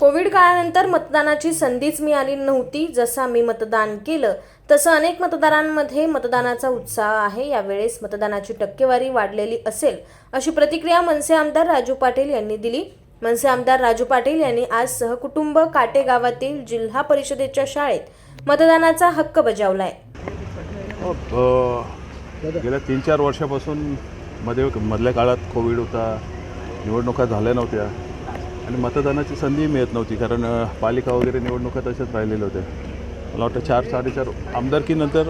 Covid काळानंतर मतदानाची संधीच मिळाली नव्हती. जसं आम्ही मतदान केलं तसं अनेक मतदारांमध्ये मतदानाचा उत्साह आहे. यावेळेस मतदानाची टक्केवारी वाढलेली असेल अशी प्रतिक्रिया मनसे आमदार राजू पाटील यांनी दिली. मनसे आमदार राजू पाटील यांनी आज सहकुटुंब काटे गावातील जिल्हा परिषदेच्या शाळेत मतदानाचा हक्क बजावलाय. गेल्या तीन चार वर्षापासून मध्ये मधल्या काळात कोविड होता निवडणुका झाल्या नव्हत्या. आणि मतदानाची संधी मिळत नव्हती कारण पालिका वगैरे निवडणुका तशाच राहिलेल्या होत्या. मला वाटतं चार साडेचार आमदारकीनंतर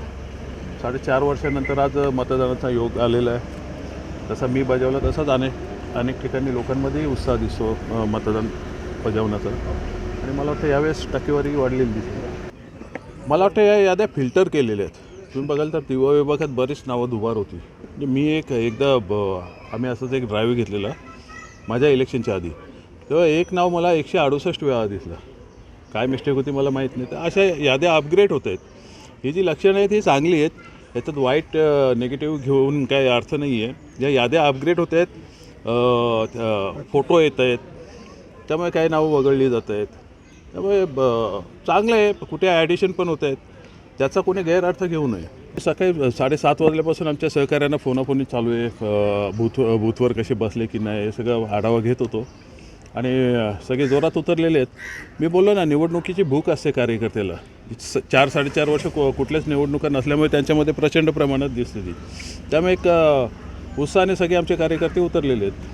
साडेचार वर्षानंतर आज मतदानाचा योग आलेला आहे. तसा मी बजावला तसाच अनेक अनेक ठिकाणी लोकांमध्येही उत्साह दिसतो मतदान बजावण्याचा. आणि मला वाटतं यावेळेस टक्केवारी वाढलेली दिसते. मला वाटतं या याद्या फिल्टर केलेल्या आहेत. तुम्ही बघाल तर दिवा विभागात बरीच नावं दुबार होती. म्हणजे मी एक एकदा ब आम्ही असंच एक ड्राईव्ह घेतलेला माझ्या इलेक्शनच्या आधी. तेव्हा एक नाव मला एकशे अडुसष्ट वेळा दिसलं. काय मिस्टेक होती मला माहीत नाही. तर अशा याद्या अपग्रेड होत आहेत. ही जी लक्षणं आहेत ही चांगली आहेत. याच्यात वाईट निगेटिव्ह घेऊन काही अर्थ नाही आहे. ज्या याद्या अपग्रेड होत आहेत फोटो येत आहेत त्यामुळे काही नावं वगळली जात आहेत. त्यामुळे ब चांगलं आहे. कुठे ॲडिशन पण होत आहेत. त्याचा कोणी गैरअर्थ घेऊ नये. सकाळी साडेसात वाजल्यापासून आमच्या सहकाऱ्यांना फोनाफोनी चालू आहे. भूथ बूथ बूथवर कसे बसले की नाही हे सगळं आढावा घेत होतो. आणि सगळे जोरात उतरलेले आहेत. मी बोललो ना निवडणुकीची भूक असते कार्यकर्त्याला. स चार साडेचार वर्ष को कुठल्याच निवडणुका नसल्यामुळे त्यांच्यामध्ये प्रचंड प्रमाणात दिसते ती त्यामुळे एक उत्साहाने सगळे आमचे कार्यकर्ते उतरलेले आहेत.